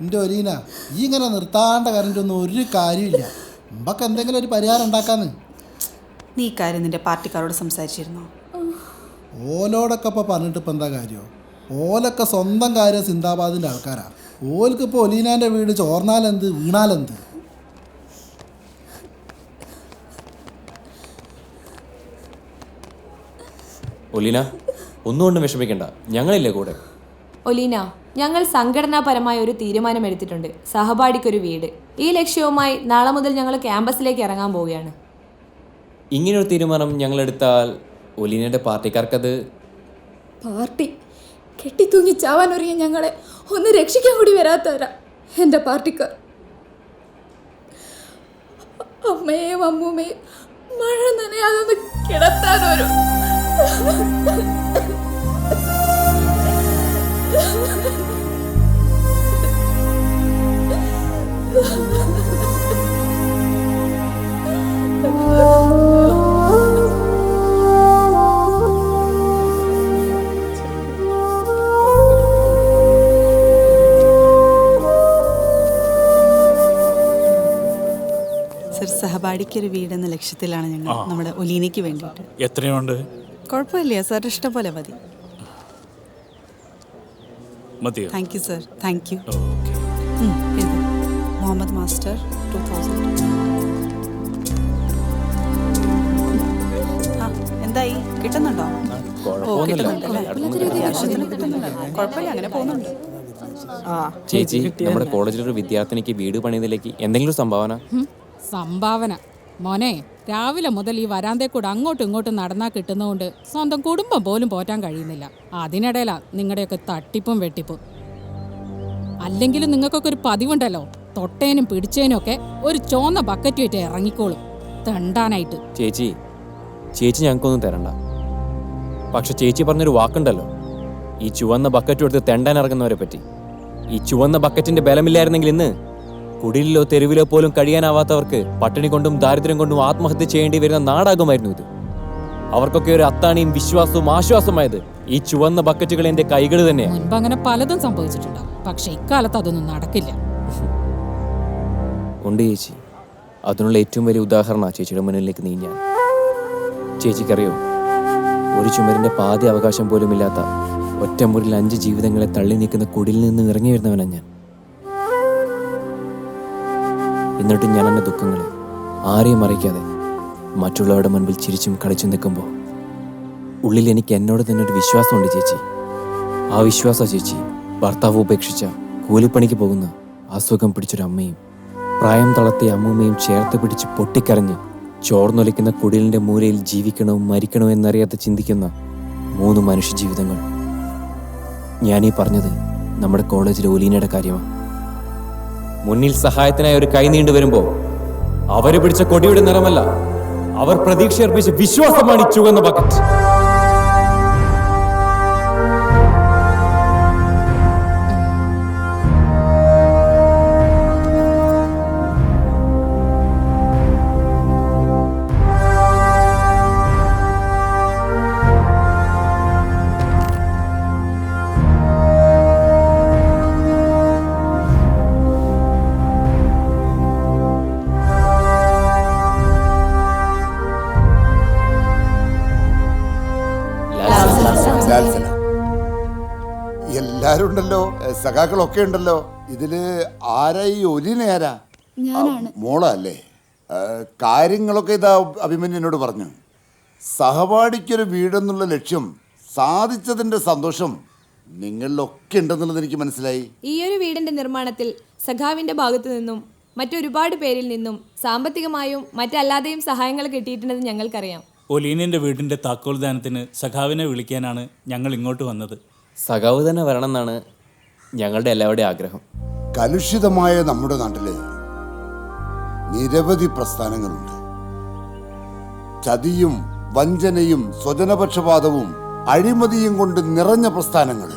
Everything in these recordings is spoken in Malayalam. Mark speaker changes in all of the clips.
Speaker 1: എന്റെ ഒലീന ഈ ഇങ്ങനെ നിർത്താണ്ട കറണ്ടൊന്നും ഒരു കാര്യമില്ല മുമ്പൊക്കെ എന്തെങ്കിലും ഒരു പരിഹാരം ഉണ്ടാക്കാന്ന്.
Speaker 2: നീ ഈ കാര്യം നിന്റെ പാർട്ടിക്കാരോട് സംസാരിച്ചിരുന്നോ?
Speaker 1: ഓലോടൊക്കെ ഇപ്പോൾ പറഞ്ഞിട്ട് ഇപ്പം എന്താ കാര്യം? ഓലൊക്കെ സ്വന്തം കാര്യം സിന്ദാബാദിന്റെ ആൾക്കാരാ. ഓൽക്ക് ഇപ്പോൾ ഒലീനാന്റെ വീട് ചോർന്നാലെന്ത് വീണാലെന്ത്?
Speaker 3: ഒലീന ഒന്നുകൊണ്ടും വിഷമിക്കണ്ട. ഞങ്ങളില്ലേ കൂടെ?
Speaker 4: ഒലീന ഞങ്ങൾ സംഘടനാപരമായ ഒരു തീരുമാനം എടുത്തിട്ടുണ്ട് സഹപാഠിക്കൊരു വീട്. ഈ ലക്ഷ്യവുമായി നാളെ മുതൽ ഞങ്ങൾ ക്യാമ്പസിലേക്ക് ഇറങ്ങാൻ പോവുകയാണ്.
Speaker 3: ഇങ്ങനൊരു തീരുമാനം ഞങ്ങൾ എടുത്താൽ ഒലീനയുടെ പാർട്ടിക്കാർക്കത്?
Speaker 5: പാർട്ടി. കെട്ടിത്തൂങ്ങി ചാവാൻ ഒരുങ്ങിയ ഞങ്ങളെ ഒന്ന് രക്ഷിക്കാൻ കൂടി വരാത്തവരാ എന്റെ പാർട്ടിക്കാർ. അമ്മയെയും അമ്മൂമ്മയും മഴ നനയാതെ ഒന്ന് കിടത്താൻ സഹപാഠിക്കൊരു
Speaker 2: വീട് എന്ന വീടെന്ന ലക്ഷ്യത്തിലാണ് ഞങ്ങൾ നമ്മുടെ ഒലീനയ്ക്ക് വേണ്ടിയിട്ട്.
Speaker 6: എത്രയുണ്ട്?
Speaker 2: കുഴപ്പമില്ല സാർ ഇഷ്ടം പോലെ മതി.
Speaker 6: മതിയോ?
Speaker 2: Thank you sir thank
Speaker 6: you
Speaker 2: Muhammad master two thousand. ആ എന്തായി? കിട്ടുന്നുണ്ടോ? ഓ കിട്ടുന്നുണ്ട് കുഴപ്പമില്ല അങ്ങനെ പോകുന്നുണ്ട്.
Speaker 3: ചേച്ചി നമ്മുടെ കോളേജിലൊരു വിദ്യാർത്ഥിനിക്ക് വീട് പണിയതിലേക്ക് എന്തെങ്കിലും ഒരു സംഭാവന?
Speaker 7: സംഭാവന. മോനെ രാവിലെ മുതൽ ഈ വരാന്തേ കൂടെ അങ്ങോട്ടും ഇങ്ങോട്ടും നടന്നാൽ കിട്ടുന്നതുകൊണ്ട് സ്വന്തം കുടുംബം പോലും പോറ്റാൻ കഴിയുന്നില്ല. അതിനിടയിലാ നിങ്ങളുടെയൊക്കെ തട്ടിപ്പും വെട്ടിപ്പും. അല്ലെങ്കിലും നിങ്ങൾക്കൊക്കെ ഒരു പതിവുണ്ടല്ലോ. തൊട്ടേനും പിടിച്ചേനും ഒക്കെ ഒരു ചോന്ന ബക്കറ്റ് ബക്കറ്റുമായിട്ട് ഇറങ്ങിക്കോളും. തണ്ടാനായിട്ട്.
Speaker 3: ചേച്ചി ചേച്ചി ഞങ്ങൾക്കൊന്നും തരണ്ട. പക്ഷെ ചേച്ചി പറഞ്ഞൊരു വാക്കുണ്ടല്ലോ. ഈ ചുവന്ന ബക്കറ്റ് എടുത്ത് തെണ്ടാൻ ഇറങ്ങുന്നവരെ പറ്റി. ഈ ചുവന്ന ബക്കറ്റിന്റെ ബലമില്ലായിരുന്നെങ്കിൽ ഇന്ന് കുടിലിലോ തെരുവിലോ പോലും കഴിയാനാവാത്തവർക്ക് പട്ടിണി കൊണ്ടും ദാരിദ്ര്യം കൊണ്ടും ആത്മഹത്യ ചെയ്യേണ്ടി വരുന്ന നാടാകുമായിരുന്നു ഇത്. അവർക്കൊക്കെ ഒരു അത്താണിയും വിശ്വാസവും ആശ്വാസമായത് ഈ ചുവന്ന ബക്കറ്റുകൾ എന്റെ കൈകൾ തന്നെയാണ്
Speaker 7: മുൻപ് അങ്ങനെ പലതും സംഭവിച്ചിട്ടുണ്ടാവും പക്ഷെ ഇക്കാലത്ത് അതൊന്നും നടക്കില്ല.
Speaker 3: ഉണ്ട് ചേച്ചി. അതിനുള്ള ഏറ്റവും വലിയ ഉദാഹരണമാണ് ചേച്ചിയുടെ മുന്നിലേക്ക് നീ ഞാൻ. ചേച്ചിക്കറിയോ? ഒരു ചുമരിന്റെ പാതി അവകാശം പോലും ഇല്ലാത്ത ഒറ്റമുറിൽ അഞ്ച് ജീവിതങ്ങളെ തള്ളി നീക്കുന്ന കുടിൽ നിന്ന് ഇറങ്ങി വരുന്നവനാണ് ഞാൻ. എന്നിട്ടും ഞാൻ എന്റെ ദുഃഖങ്ങളെ ആരെയും അറിയിക്കാതെ മറ്റുള്ളവരുടെ മുൻപിൽ ചിരിച്ചും കളിച്ചും നിൽക്കുമ്പോൾ ഉള്ളിൽ എനിക്ക് എന്നോട് തന്നെ ഒരു വിശ്വാസമുണ്ട് ചേച്ചി. ആ വിശ്വാസ ചേച്ചി ഭർത്താവ് ഉപേക്ഷിച്ച കൂലിപ്പണിക്ക് പോകുന്ന അസുഖം പിടിച്ചൊരു അമ്മയും പ്രായം തളർത്തിയ അമ്മൂമ്മയും ചേർത്ത് പിടിച്ച് പൊട്ടിക്കരഞ്ഞ് ചോർന്നൊലിക്കുന്ന കുടിലിന്റെ മൂലയിൽ ജീവിക്കണോ മരിക്കണോ എന്നറിയാതെ ചിന്തിക്കുന്ന മൂന്ന് മനുഷ്യ ജീവിതങ്ങൾ. ഞാനീ പറഞ്ഞത് നമ്മുടെ കോളേജിലെ ഒലീനയുടെ കാര്യമാണ് മുന്നിൽ സഹായത്തിനായി ഒരു കൈ നീണ്ടു വരുമ്പോ അവർ പിടിച്ച കൊടിയുടെ നിറമല്ല. അവർ പ്രതീക്ഷ അർപ്പിച്ച വിശ്വാസമാണ് ഈ ചുവന്ന ബക്കറ്റ്
Speaker 8: ഉണ്ടല്ലോ സഖാക്കളൊക്കെ ഉണ്ടല്ലോ. ഇതിൽ ആരാ ഈ ഒലിന ആരാ?
Speaker 5: ഞാനാണ്.
Speaker 8: മോള അല്ലേ കാര്യങ്ങളൊക്കെ ഇതാ അഭിമന്യു എന്നോട് പറഞ്ഞു. സഹപാഠിക്കൊരു വീടെന്നുള്ള ലക്ഷ്യം സാധിച്ചതിന്റെ സന്തോഷം നിങ്ങളിലൊക്കെ ഉണ്ടെന്നുള്ളത് എനിക്ക് മനസ്സിലായി.
Speaker 4: ഈ ഒരു വീടിന്റെ നിർമ്മാണത്തിൽ സഖാവിന്റെ ഭാഗത്തു നിന്നും മറ്റൊരുപാട് പേരിൽ നിന്നും സാമ്പത്തികമായും മറ്റല്ലാതെയും സഹായങ്ങൾ കിട്ടിയിട്ടുണ്ടെന്ന് ഞങ്ങൾക്കറിയാം.
Speaker 6: ഒലീനിന്റെ വീടിന്റെ താക്കോൽദാനത്തിന് സഖാവിനെ വിളിക്കാനാണ് ഞങ്ങൾ ഇങ്ങോട്ട് വന്നത്.
Speaker 3: സഖാവ് തന്നെ വരണം എന്നാണ് ഞങ്ങളുടെ എല്ലാവരുടെയും ആഗ്രഹം.
Speaker 8: കലുഷിതമായ നമ്മുടെ നാട്ടിലെ നിരവധി പ്രസ്ഥാനങ്ങളുണ്ട്. ചതിയും വഞ്ചനയും സ്വജനപക്ഷപാതവും അഴിമതിയും കൊണ്ട് നിറഞ്ഞ പ്രസ്ഥാനങ്ങൾ.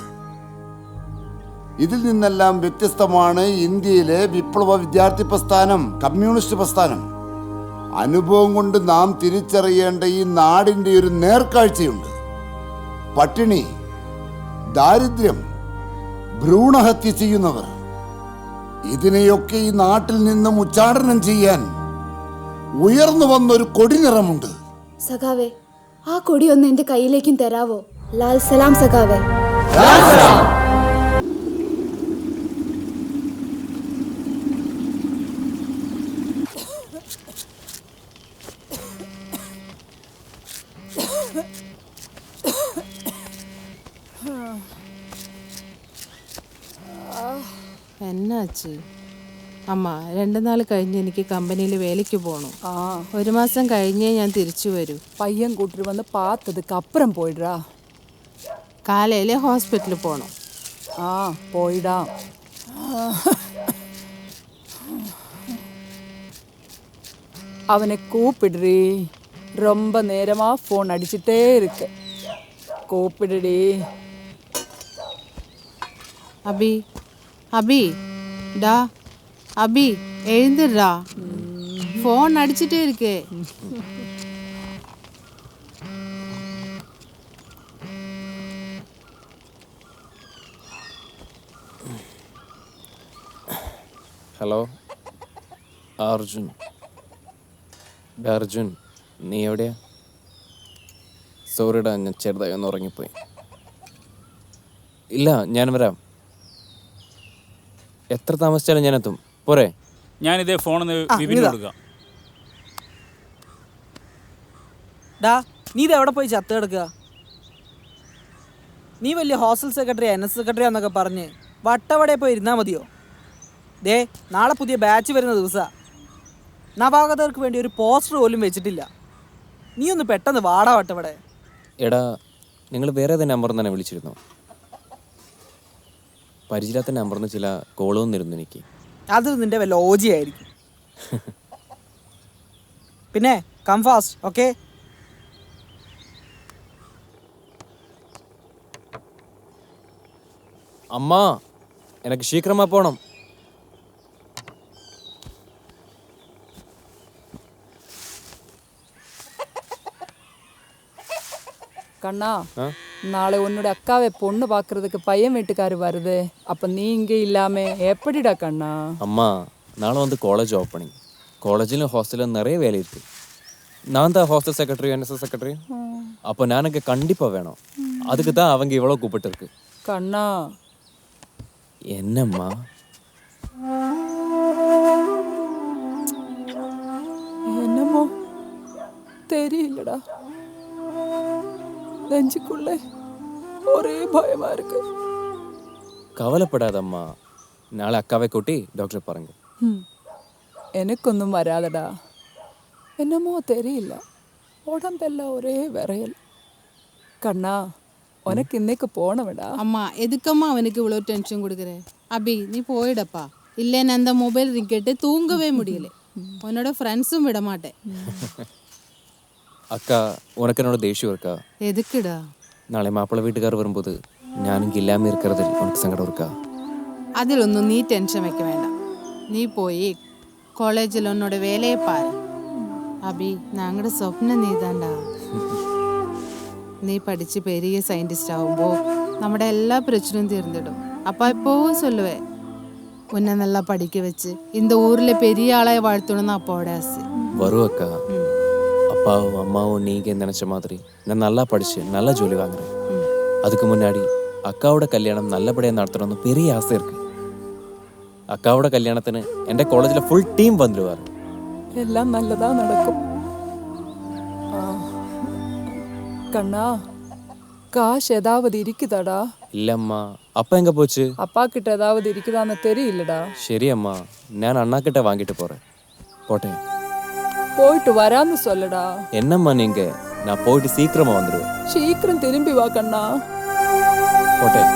Speaker 8: ഇതിൽ നിന്നെല്ലാം വ്യത്യസ്തമാണ് ഇന്ത്യയിലെ വിപ്ലവ വിദ്യാർത്ഥി പ്രസ്ഥാനം കമ്മ്യൂണിസ്റ്റ് പ്രസ്ഥാനം. അനുഭവം കൊണ്ട് നാം തിരിച്ചറിയേണ്ട ഈ നാടിന്റെ ഒരു നേർക്കാഴ്ചയുണ്ട്. പട്ടിണി ദാരിദ്ര്യം ഭ്രൂണഹത്യ ചെയ്യുന്നവർ ഇതിനെയൊക്കെ ഈ നാട്ടിൽ നിന്നും ഉച്ചാടനം ചെയ്യാൻ ഉയർന്നു വന്നൊരു കൊടിനിറമുണ്ട്
Speaker 5: സഖാവേ ആ കൊടി ഒന്ന് എന്റെ കയ്യിലേക്കും തരാവോ? ലാൽ സലാം സഖാവേ.
Speaker 9: എന്നാച്ച് അമ്മ രണ്ട് നാൾ കഴിഞ്ഞ് എനിക്ക് കമ്പനിയിൽ വേലയ്ക്ക് പോകണം
Speaker 2: ആ
Speaker 9: ഒരു മാസം കഴിഞ്ഞേ ഞാൻ തിരിച്ചു വരൂ
Speaker 2: പയ്യൻ കൂട്ടിട്ട് വന്ന് பார்த்ததுக்கு அப்புறம் போயிடுறா
Speaker 9: കാലയിൽ ഹോസ്പിറ്റലിൽ പോകണം
Speaker 2: ஆ போயிடா அவனை கூப்பிடுறி ரொம்ப நேரமா ஃபோன் அடிச்சுட்டே இருக்கு கூப்பிடுடி
Speaker 9: അബി അബി ഡാ അബി എഴുന്നിടാ ഫോൺ അടിച്ചിട്ടേ ഇരിക്കേ.
Speaker 3: ഹലോ അർജുൻ. അർജുൻ നീ എവിടെയാ? സോറിടാ ഞാൻ ചെറുതായി ഒന്ന് ഉറങ്ങിപ്പോയി. ഇല്ല ഞാൻ വരാം. എത്ര താമസിച്ചാലും ഞാൻ എത്തും പോരെ.
Speaker 6: ഞാനിതേ വിപിന് കൊടുക്കാം.
Speaker 10: ഡാ നീ ഇത് എവിടെ പോയി ചത്ത് കിടക്കുക? നീ വലിയ hostel secretary N S secretary എന്നൊക്കെ പറഞ്ഞ് വട്ടവടെ പോയി ഇരുന്നാൽ മതിയോ? ദേ നാളെ പുതിയ ബാച്ച് വരുന്ന ദിവസമാണ് നവാഗതർക്ക് വേണ്ടി ഒരു പോസ്റ്റർ പോലും വെച്ചിട്ടില്ല. നീ ഒന്ന് പെട്ടെന്ന് വാടാ വട്ടവടെ.
Speaker 3: എടാ നിങ്ങൾ വേറെ ഏത് നമ്പർ തന്നെ വിളിച്ചിരുന്നോ? പരിചയമില്ലാത്ത നമ്പറിൽ നിന്ന് ചില കോൾ വന്നിരുന്നു എനിക്ക്.
Speaker 10: അത് നിന്റെ വല്ല ആയിരിക്കും. പിന്നെ കം ഫാസ്റ്റ് ഓക്കെ
Speaker 3: അമ്മ എനിക്ക് ശീക്രമാ പോണം.
Speaker 2: கண்ணா? நாளை உன்னோட அக்காவை பொண்ணு பார்க்கறதுக்கு பையன் வீட்டுக்காரு வருது. அப்ப நீ இங்க இல்லாம எப்படிடா கண்ணா?
Speaker 3: அம்மா நாளை வந்து காலேஜ் ஓப்பனிங் காலேஜிலும் ஹாஸ்டலும் நிறைய வேலை இருக்கு. நான் தான் ஹாஸ்டல் செக்ரட்டரி என்எஸ்எஸ் செக்ரட்டரி அப்போ நானுக்கு கண்டிப்பாக வேணும். அதுக்கு தான் அவங்க இவ்வளோ கூப்பிட்டுருக்கு.
Speaker 2: கண்ணா.
Speaker 3: என்னம்மா?
Speaker 2: என்னமோ தெரியலடா.
Speaker 3: ഒരേ കവലപ്പെടാതമ്മ. നാളെ അക്കാവെ കൂട്ടി ഡോക്ടറെ
Speaker 2: പറഞ്ഞു. എനിക്കൊന്നും വരാതെടാ. എന്നമ്മോ തരയില്ല. ഉടമ്പല്ല ഒരേ വിറയൽ. കണ്ണാ ഉനക്ക് ഇന്നേക്ക് പോണവിടാ.
Speaker 9: അമ്മ എതുക്കമ്മ അവനക്ക് ഇവളോ ടെൻഷൻ കൊടുക്കരേ അബി നീ പോയിടപ്പാ. ഇല്ലേ എന്താ മൊബൈൽ റിങ്ങിട്ട് തൂങ്ങവേ മുടിയല്ലേ ഫ്രണ്ട്സും
Speaker 3: വിടമാട്ടെ അക്ക ഉനക്ക് എന്നോട് ദേഷ്യം
Speaker 9: ഇറക്ക
Speaker 3: എതുക്കിടാ? നാളെ മാപ്പിള വീട്ടുകാർ വരുമ്പോൾ ഞാനും ഗില്ലാമി ഇറക്കറതിൽ ഉനക്ക് സങ്കടം ഇറക്ക
Speaker 9: അതിലൊന്നും നീ ടെൻഷൻ വെക്ക വേണ്ട. നീ പോയി കോളേജിൽ ഒന്നോട് വേലയെ പാര. അബി ഞങ്ങളുടെ സ്വപ്നം നീതാണ്ടാ നീ പഠിച്ച് പെരിയ സയന്റിസ്റ്റ് ആവുമ്പോൾ നമ്മുടെ എല്ലാ പ്രശ്നവും തീർന്നിടും. അപ്പം എപ്പോഴും ചൊല്ലുവേ ഉന്നെ നല്ല പഠിക്ക് വെച്ച് ഇന്ന ഊരിലെ പെരിയ ആളെ വാഴ്ത്തണമെന്ന് അപ്പോടെ
Speaker 3: ആസ് വരും அப்பாவும் அம்மாவும் நீங்கள் நினச்ச மாதிரி நான் நல்லா படித்து நல்லா ஜோலி வாங்குறேன் அதுக்கு முன்னாடி அக்காவோட கல்யாணம் நல்லபடியாக நடத்தணும்னு பெரிய ஆசை இருக்கு അക്കാവുടെ കല്യാണത്തിന് എന്റെ കോളേജിലെ ഫുൾ ടീം വന്നിരുവാറ്
Speaker 2: എല്ലാം നല്ലതാ നടക്കും ആ. கண்ணா காசு ஏதாவது இருக்குதாடா
Speaker 3: ഇല്ലമ്മ അപ്പ എങ്ക പോച്ച്
Speaker 2: அப்பா கிட்ட ஏதாவது இருக்குதான்னு தெரியலடா
Speaker 3: ശരിയമ്മ ഞാൻ അണ്ണാക്കിട്ട വാങ്ങിയിട്ട് പോറേ പോട്ടെ
Speaker 2: போயிட்டு வரான்னு சொல்லுடா.
Speaker 3: என்னம்மா நீங்கள் நான் போயிட்டு சீக்கிரமாக வந்துடுவேன்
Speaker 2: சீக்கிரம் திரும்பி வா கண்ணா.
Speaker 3: போட்டேன்.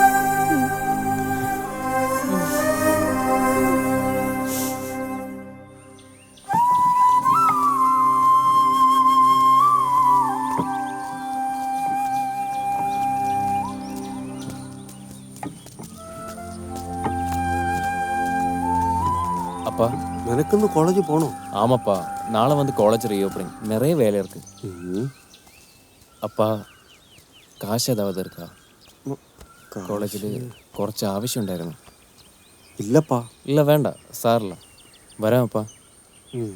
Speaker 11: നിനക്കിന്ന് കോളേജിൽ പോണോ
Speaker 3: ஆமாப்பா நாளை வந்து காலேஜ் ரீஓப்பனிங் நிறைய வேலை இருக்கு அப்பா കാശ് ഏതാവത് എടുക്കാം കോളേജിൽ കുറച്ച് ആവശ്യമുണ്ടായിരുന്നു
Speaker 11: ഇല്ലപ്പാ
Speaker 3: ഇല്ല വേണ്ട സാറില്ല വരാമപ്പാ
Speaker 11: ഉം.